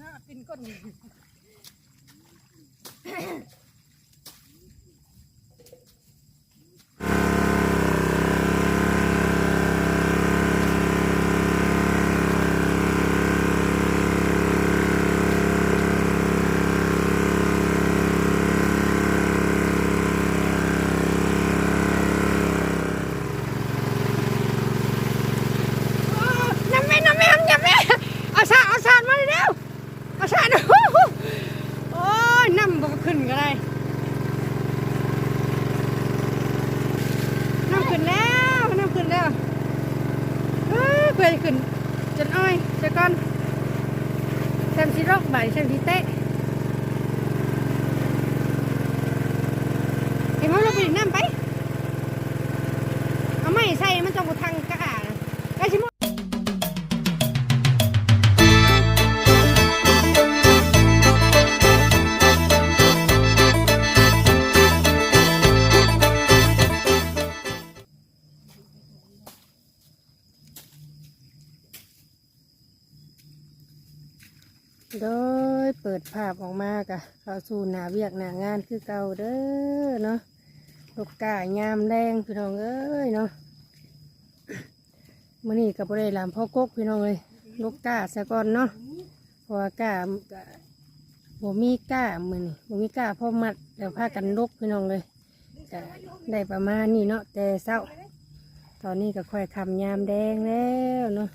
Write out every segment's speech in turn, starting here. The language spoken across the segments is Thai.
น่ากินก้น น้ำแม่น้ำแม่น้ำแม่เอาสาดเอาสาดมาเร็วเอาสาดโอ้ยน้ำบ่ขึ้นก็ได้น้ำขึ้นแล้วน้ำขึ้นแล้วเฮ้ยเพื่อจะขึ้นจนอ้อยเจะก่อนแซมซีรอกบ่ายแซมซีเตะ ไอ้มันเราไปดินน้ำไป เอาไม่ใส่มันจะบุทางกะไอชิมโดยเปิดภาพออกมากะเข้าสู่หนาเวียกหนางานคือเก่าเด้อเนาะ ลูกกายามแดงพี่น้องเอ้ยเนาะมื่อนี้กับบริลามพ่อกกพี่น้องเลยลูกกาซะก่อนเนาะเพราะว่ากาบ่มีกามือนี่บ่มีกาพ่อมัดเดี๋ยวพากันลกพี่น้องเลยก็ได้ประมาณนี้เนาะแต่เศร้า ตอนนี้ก็ค่อยคำยามแดงแล้วเนาะ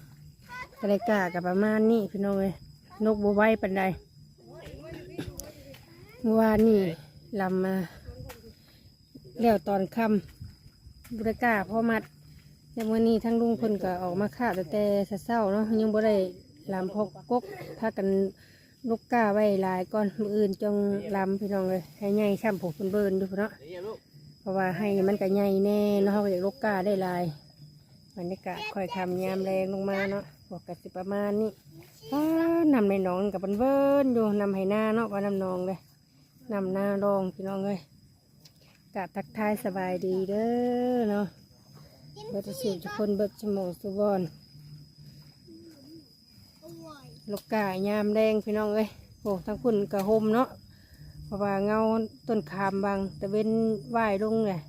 ก็ได้กากับประมาณนี้พี่น้องเลยนกบัวไว้ปันใดเมื่อวานนี่ลำมา แล้วตอนค่ำบุรกาพ่อมัดแต่วันนี้ทั้งลุงคนก็ออกมาฆ่าแต่แต่เศร้าเนาะยังบ่ได้ลำพกกกพากันลูกก้าไว้หลายก่อนมืออื่นจงลำพี่น้องเลยให้ใหญ่ช่ำผมเป็นเบิร์นดูเนาะเพราะว่าให้มันก็ใหญ่แน่เนาะเขาอยากลูกก้าได้ลายบรรยากาศคอยคำยามแรงลงมาเนาะบอกกันสิประมาณนี้อ้านำในหนองกับเบิ้นอยู่นำให้หน้าเนาะว่านำหนองเลยนำหน้าลองพี่น้องเลย กะทักทายสบายดีเด้อเนาะเบิดสิทุกคนเบิดสมองสุบอนลูกกายามแดงพี่น้องเอ้ยโอ้ทั้งคุณกระหมเนาะเพราะว่าเงาต้นขามบางแต่เว้นไหวลงเลย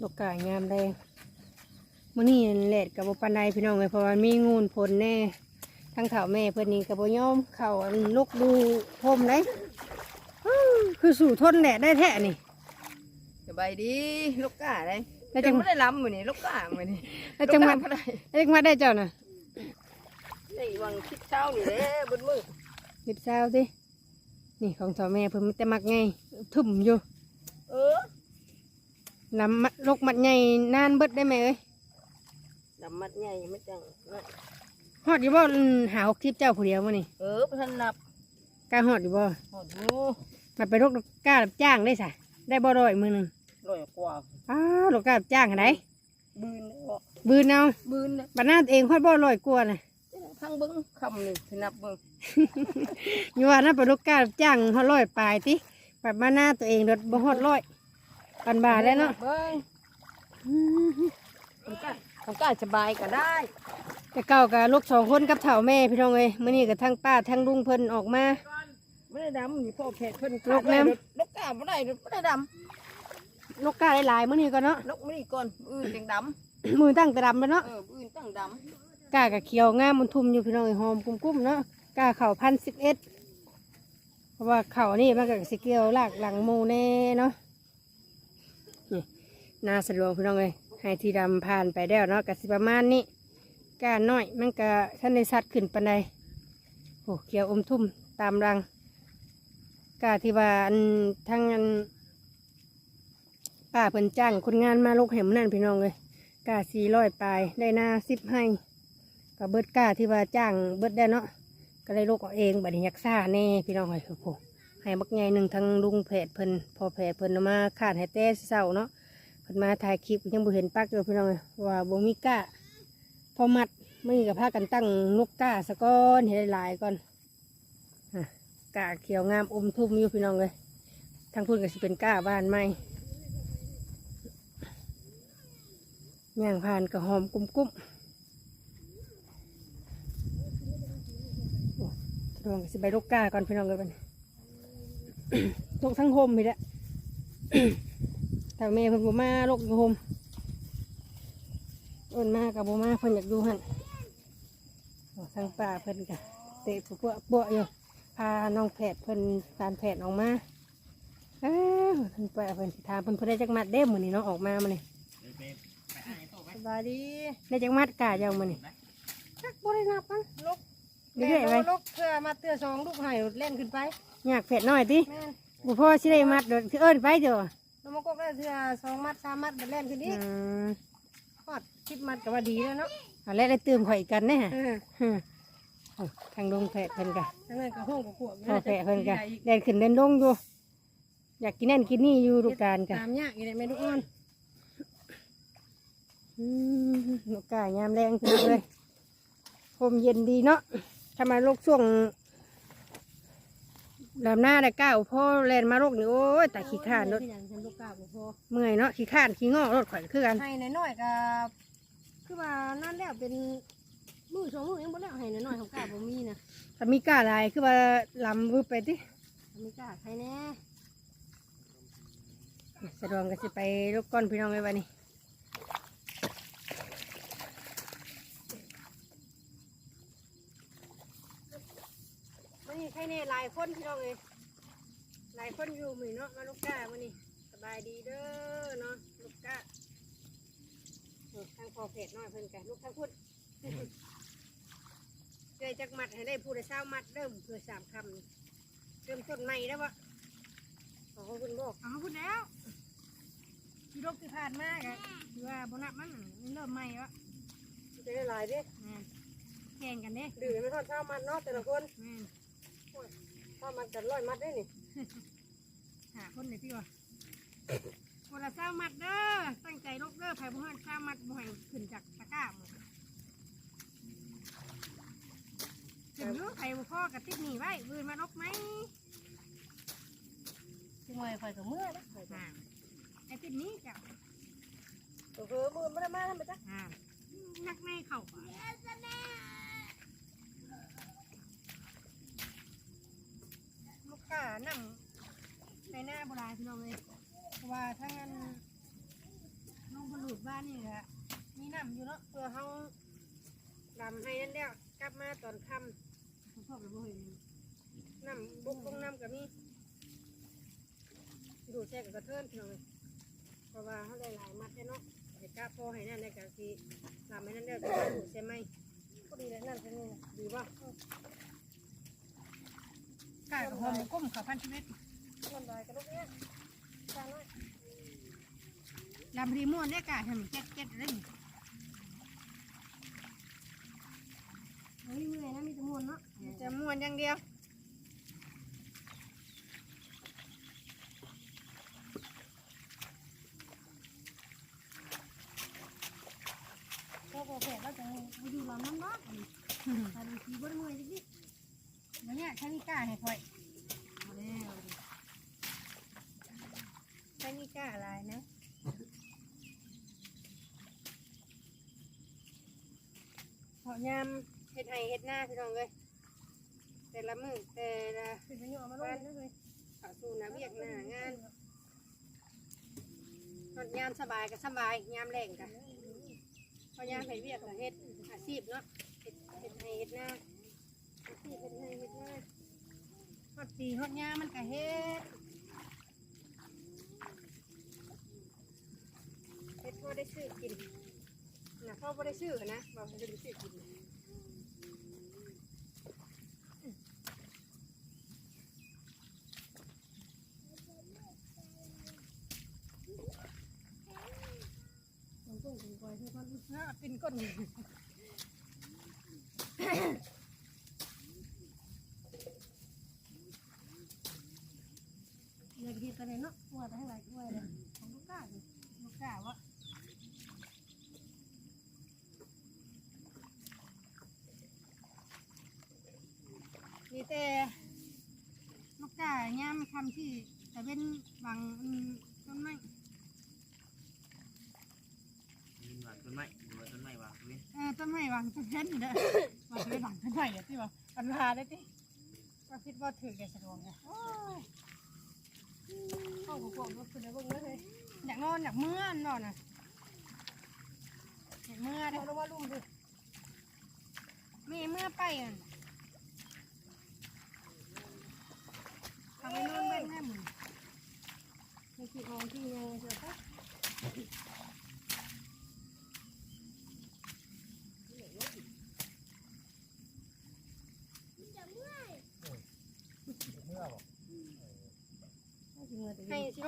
ลูกกายามแดงมื่อนี้แหลดกับบปันไดพี่น้องเลยเพราะว่ามีงูนผลแน่ทั้งเถ่าแม่เพื่อนนี่กับบยอมเข่าลุกดูพรมเลย คือสู่ทนแดดได้แท้นี่สบายดีลูกกาได้แล้วจังไม่ได้ล้ำมือนี่ลูกกามือนี่แล้วจังหวัดลูกกาบ่ได้เล็กมาได้เจ้าน่ะได้วังคิดเช้านี่แหละบนมือหยิบเช้าสินี่ของเถ่าแม่เพิ่นมีแต่มักไงทุ่มอยู่ เออลำมัดลกมัดใหญ่นานเบิดได้ไหมเอ้ยดำมัดใหญ่ไม่จังนั่นฮอดอยู่บ่อืมหาหกทิพเจ้าผู้เดียวมื้อนี่เออพันนับกล้าฮอดอยู่บ่หอด หูมาไปลกกล้ารับจ้างได้สะได้บ่ร้อยมือหนึงร้อยกว่าอ้าวลกกล้ารับจ้างอันไหนบืนเนาะบืนเอาบืนเนี่ยบัดหน้าตัวเองฮอดบ่ร้อยกว่าน่ะทั้งเบิ้งคำนี่สินับเบิ้งอยู่ว่าน่าไปลูกกาจ้างเขาร้อยปลายติแบบมาหน้าตัวเองรถบ่ฮอดร้อยปันบาทได้เนาะเบิ้งของกาของกาสบายก็ได้แต่เก่ากับลูกสองคนกับเฒ่าแม่พี่น้องเอ้ยมื้อนี้กับทั้งป้าทั้งลุงเพิ่นออกมา ไม่ได้ดำนี่พ่อแพทย์เพิ่นลูกแม่มลูกกาไม่ได้ไม่ได้ดลูกกาหลายๆมื้อนี้ก็เนาะำลูกไม่ได้ก่อนอื่นจังดมือตั้งแต่ดำแล้วเนาะำเอออื่นตั้งดกากับเขียวงามมันทุ่มอยู่พี่น้องเอ้ยหอมกุ้มๆเนาะกาเข่าพันสิบเอ็ดเพราะว่าเข่านี่มันก็สิเกี่ยวลากหลังหมูแน่เนาะนี่นาสะดวกพี่น้องเอ้ยให้ที่ดำผ่านไปแล้วเนาะก็สิประมาณนี้กาน้อยมันก็ท่านในสัตว์ขึ้นปันใดโอ้เขียวอมทุ่มตามรัง กาที่ว่าอันทั้งอันป้าเพิ่นจ้างคนงานมาลกเห็มนั่นพี่น้องเลยกาสี่ร้อยปลายได้หน้าสิบให้ก็เบิดกาที่ว่าจ้างเบิดได้เนาะก็เลยลูกเอาเองบัดนี้อยากซ่าแน่พี่น้องเลยโอ้โหให้บักใหญ่หนึ่งทั้งลุงเพจเพิ่นพอเพจเพิ่นมาขาดให้เต้เศร้าเนาะเพิ่นมาถ่ายคลิปยังบ่เห็นปักเลยพี่น้องเลยว่าบ่มีกาพอมัดมือกับผ้ากันตั้งนกกาสะก้อนเห็นหลายก่อน กาเขียวงามอมทุ่มอยู่พี่น้องเลยทั้งพูดก็สิเป็นก้าบ้านไม้ย่างผ่านกระหอมกุ้มกุ้มน้องก็สิไปลูกกาก่อนพี่น้องเลยบัดนี้ลกทั้งโฮมพี่แหละถ้าแม่เพิ่นบ่มาลกโฮมเอิ้นมากับบ่มาเพิ่นอยากอยู่หั่นโอ้ทั้งป่าเพิ่นก็เตะปัวปัวอยู่ พาน้องแผดเพิ่นการแผดออกมาเอ้าทั้งป่าเพิ่นสิถามเพิ่นเพิ่นได้จักมัดเด้มื้อนี้เนาะออกมามื้อนี้สบายดีได้จักมัดกาเจ้ามื้อนี้จักบ่ได้นับมันลกเรื่อยๆไว้ลกเพื่อมาเตือสองลูกให้เล่นขึ้นไปอยากแผดน้อยติแม่นบ่พอสิได้มัดเด้อคือเอิ้นไปเด้อแล้วมันก็ได้เทื่อสองมัดสามมัดมันเล่นขึ้นอือีกมฮอดคิดมัดก็ว่าดีแล้วเนาะเอาแล้วได้ตื่มข่อยกันแน่ฮะเออฮึโอ้ ทางลงแผดเพิ่นก็ทั้งนั้นก็ห้องก็ขวบพอแผดเพิ่นก็เดินขึ้นเดินลงอยู่ อยากกินนั่นกินนี่อยู่ลูกการกันตามยากอีเลยแม่ลูกอ่อนอืมลูกกายามแรงขึ้นเลยลมเย็นดีเนาะทำไมลูกช่วงลำหน้าได้ก้าวพ่อแลนมาโรคนี่โอ้ยแต่ขี้ข้านรถที่ยังทำลูกกาบ่พอเมื่อยเนาะขี้ข้านขี้งอกรถข่อยคือกันให้น้อยๆก็คือว่านั่นแล้วเป็น มือสองมือยังบ่แล้วให้น้อยๆของกาบ่มีนะถ้ามีก้าลายคือว่าลำวืบไปติมีกาใครแน่สะดวกก็จะไปลูกก้อนพี่น้องไว้วันนี้มันนี่ใครแน่หลายคนพี่น้องเอ้ยหลายคนอยู่มื้อเนาะมาลูกกามื้อนี้สบายดีเด้อเนาะลูกกาเออทางพอเพจน้อยเพิ่นกันลูกทางพุทธ เดี๋ยวจักมัดให้ได้ผู้ได้เช้ามัดเริ่มเพื่อสามคำนี่เริ่มต้นใหม่แล้ววะขอคุณบอกอ๋อคุณแล้วที่รบที่ผ่านมากอะคือว่าบนับมันมันเริ่มใหม่วะจะได้หลายดิแข่งกันเด้ดื่มไม่ทอดเช้ามัดเนาะแต่ละคนเช้ามัดกันร้อยมัดได้นี่หาคนเลยพี่วะคนละเช้ามัดเด้อตั้งใจลกเด้อไผ่บุหันเช้ามัดบุหันขึ้นจากตะกร้าหมด ถึงอยูไข่บ่พ่อกับติดหนีไว้บืนมานกไหมจังไงไข่กับเมื่อนะอ่าไอ้ติดหนี้จ้ะเออมือมันมาทำไมจ๊ะอ่านักในเข่าป่ะลูกค้านั่งในหน้าโบราณพี่น้องเลยเพราะว่าถ้างั้นน้องบรรลุบ้านนี่แหละมีน้ำอยู่เนาะเพื่อเขาดำให้นั่นแล้วกลับมาตอนค่ำ ชอบเลยบ่เห็นน้ำบุกลงน้ำกับมีดูแช่กับกระเทินพี่น้องเลยเพราะว่าเขาได้หลายมัดได้เนาะเด็กกล้าพอให้นั่นได้กับทีทำให้นั่นได้ก็ได้ดูใช่ไหมก็ดีแล้วนั่นใช่ไหมดีป่ะกล้ากับหอมก้มขาพันชีวิตมันได้กับลูกเนี้ยกล้าน้อยลำรีม่วนได้กล้าทำเจ็ดเจ็ดอะไรนี่เฮ้ยเมื่อยนะมีแต่ม่วนเนาะ จะม่วนอย่างเดียวก็บอกแผลก็จะไปดูลำน้ำเนาะแต่บางทีบ่ได้เมื่อยจริงๆแล้วเนี่ยใช้มีก้าให้ค่อยเอาแล้วใช้มีก้าอะไรนะเพาะยามเฮ็ดไห้เฮ็ดหน้าพี่น้องเลย แต่ละมือแต่ละวันเข้าสู่นาเวียกหน้างานตอนยามสบายก็สบายยามแรงก็พอยามเฮ็ดเวียกก็เฮ็ดอาชีพเนาะเฮ็ดเฮ็ดให้เฮ็ดหน้าอาชีพเฮ็ดให้เฮ็ดหน้าฮอดปีฮอดยามมันก็เฮ็ดเฮ็ดพอได้ซื้อกินนะพ่อบ่ได้ซื้อนะบอกให้ได้ซื้อกิน มันกุ้งกุ้งก้อยทุกคนน่าเป็นก้นอยากกินกันเลยเนาะว่าแต่ให้ไรก็ว่าเลยของลูกก้าดิลูกก้าวะนี่แต่ลูกก้าย่ำคำที่แต่เป็นบางต้นไม้ ยืนหลัง ต้นไม้หรือว่าต้นไม้วางเว้นเออต้นไม้วางต้นเช่นอยู่เด้อวางไว้วางต้นไม้เดี๋ยวที่ว่าปัญหาได้ที่ก็คิดว่าถือแกสะดวกไงโอ้ยเข้าของผมก็คือในวงเลยอยากนอนอยากเมื่อนนอนน่ะอยากเมื่อได้เพราะว่าลุงดิมีเมื่อไปอะทำให้นอนเว้นแน่มึงไม่คิดมองที่ยังไงเจ้าค่ะ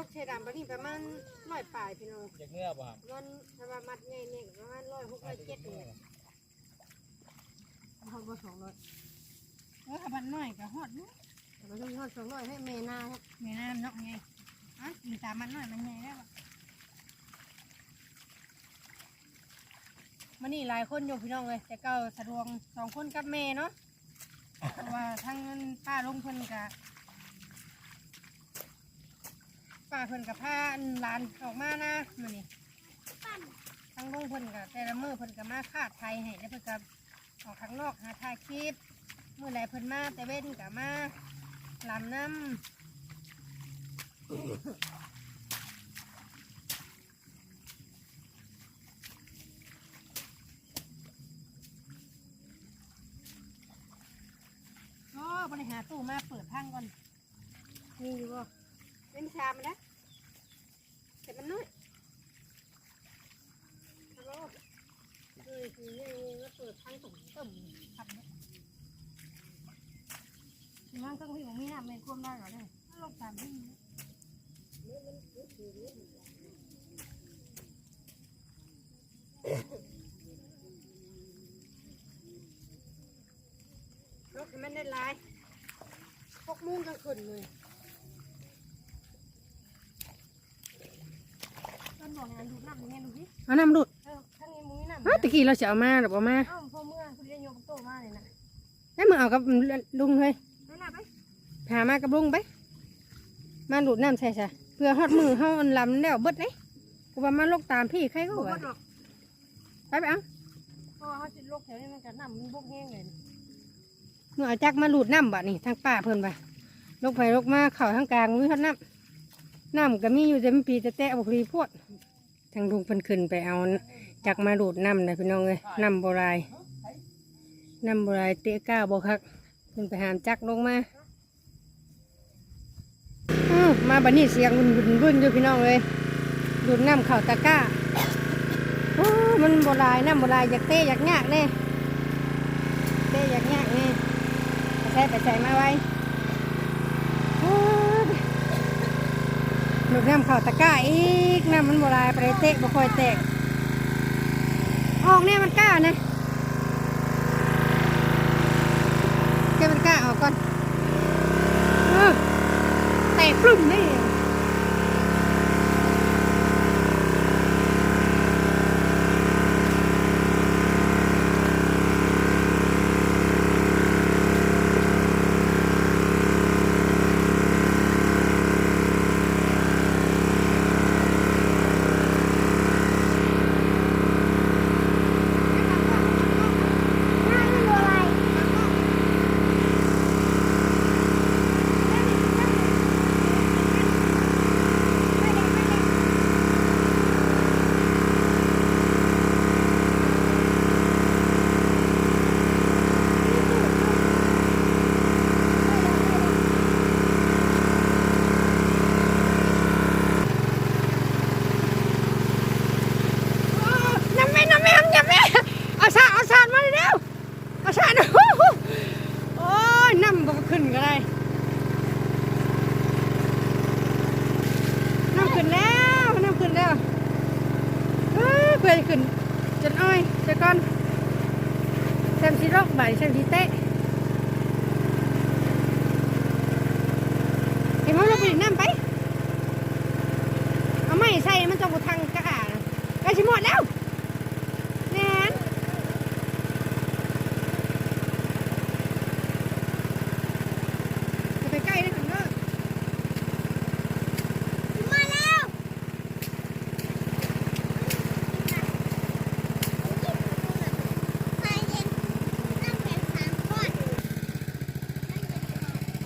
ให้ชิลกเชดำปนี่ประมาณร้อยปลายพี่น้องอยากเมื่อบ่ครับวันถ้าว่ามัดใหญ่เนี่ยประมาณร้อยหกร้อยเจ็ดเนี่ยฮอดบ่สองร้อยเออถ้าบันน้อยก็ฮอดเนาะแต่ว่าต้องฮอดสองร้อยให้เมนาเนี่ยเมนาเนาะไงอะกินตามมันน้อยมันใหญ่แล้วอะมันนี่หลายคนอยู่พี่น้องเลยแต่เก็สะดวกสองคนกับเมเนาะเพราะว่าทั้งป้าลงเพิ่นกะ ป้าเพิ่นกับพาอันหลานออกมานะมันนี่ทั้งลุงเพิ่นกับแต่ละมือเพิ่นกับมาคาดไทยให้แล้วเพิ่นกับออกข้างนอกหาถ่ายคลิปเมื่อไรเพิ่นมาแต่เว้นกับมาลำน้ำโอ้บริหารตู้มาเปิดพังก่อนมีอยู่บ่ เล่นชามันนะแต่มันน้อยฮัลโหลเฮ้ยคือยังแล้วเปิดทางตุ่มตุ่มขับเนี่ยถึงว่างเครื่องพี่ของมีน้ำไม่ควมได้หรอเนี่ยลงตามที่รถมันได้ลายพกมุ้งกลางคืนเลย ต้นบอกงานดูดน้ำยังไงดูสิเอาน้ำดูดเออข้างนี้มึงนี่น้ำอ้าวตะกี้เราจะเอามาหรือเอามาเอ้าพอเมื่อคุณได้โยกโตมาเลยนะให้มึงเอากับลุงเลยไปหน้าไปหามากับลุงไป มาดูดน้ำใส่ใส่เพื่อฮอดมือเฮาอันลำแล้วเบิดเลยกูว่ามาลกตามพี่ใครก็บ่ว่าหรอกไปไปเอาเพราะว่าเขาจิโลกแถวนี้มันจะน้ำมันบกแห้งเลยเมื่อเอาจักมาดูดน้ำบ่นี่ทางป่าเพิ่นไปลกไปลกมาเข่าทางกลางมีฮอดน้ำน้ำก็มีอยู่แต่มันปีจะแตะบุคลีพวด ทางลุงเพิ่นขึ้นไปเอาจักมาดูดน้ำนะพี่น้องเลยน้ำโบราณน้ำโบราณเตะก้าวบ่คักเพิ่นไปหามจักลงมาอมาบัดนี้เสียงวุ่นวุ่นวุ่นอยู่พี่น้องเลยดูดน้ำเข่าตะก้าโอ้มันโบราณน้ำโบราณอยากเตะอยากยากแน่เตะอยากยากแน่ไปใส่ไปใส่มาไว้โอ้ย ลูกน้ำเข่าตะกร้าอีกน้ำมันโบราณไปเตะบ่ค่อยแตก ออกเนี่ยมันกล้านะแกมันกล้าออกก่อน เออแตกปลุ่มนี่ำแม่น้ำแม่น้ำแม่เอาสาดเอาสาดมาเร็วเอาสาดโอ้โหโอ้ยน้ำบ่ขึ้นก็ได้น้ำขึ้นแล้วน้ำขึ้นแล้วเอ้ยเพื่อจะขึ้นจนอ้อยเดี๋ยวก่อนแซมซีโรกบ่ายแซมซีเตะเห็นมั้ยเราไปดื่มน้ำไป เอาไม่ใส่มันจะบุทังกะอ่าใกล้ชิหมดแล้วแนนจะไปใกล้นะขันเนอมาแล้ว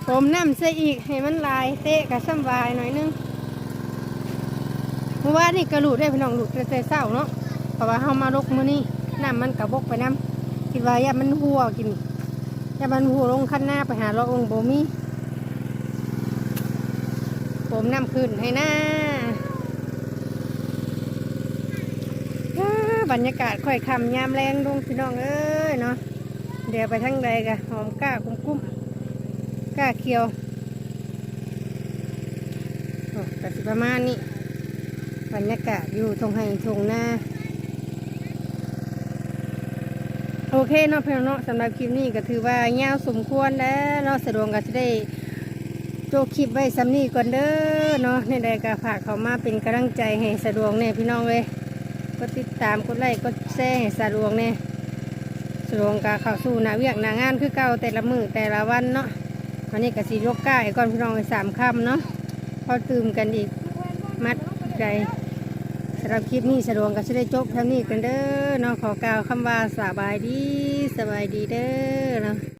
เผ มน้ำใส่อีกให้มันลายเตะกับซ้ำวายหน่อยนึงเมื่อวานี่กระลุดได้พี่น้องหลุดแต่เศร้าเนาะเพราะว่าเฮามาลกมือนี้น้ำมันกระบกไปน้ำคิดว่าอย่ามันหัวกินอย่ามันหัวลงขั้นหน้าไปหาเราองค์บ่มีผมน้ำขึ้นให้หน้าบรรยากาศค่อยคำยามแรงลงพี่น้องเอ้ยเนาะเดี๋ยวไปทางใดกะหอมกล้ากุ้มๆ กล้าเคียวแต่สิประมาณนี้บรรยากาศอยู่ทงไห้ทงหน้า โอเคเนาะเพื่อนเนาะสำหรับคลิปนี้ก็ถือว่ายาวสมควรแล้วเนาะสะดวกก็จะได้โจกคลิปไว้สำนี่ก่อนเด้อเนาะในใดก็ฝากเขามาเป็นกำลังใจให้สะดวกเนี่ยพี่น้องเลยก็ติดตามกดไลค์กดแชร์ให้สะดวกเนี่ยสะดวกก็เข้าสู่หนาเวียกหนางานคือเก่าแต่ละมือแต่ละวันเนาะ วันนี้ก็สียกก้าไอ้ก้อนพี่น้องไปสามคำเนาะพอตื่มกันอีกมัดใจสำหรับคลิปนี้สะดวกก็จะได้จบเท่านี้กันเด้อเนาะขอกล่าวคำว่าสบายดีสบายดีเด้อเนาะ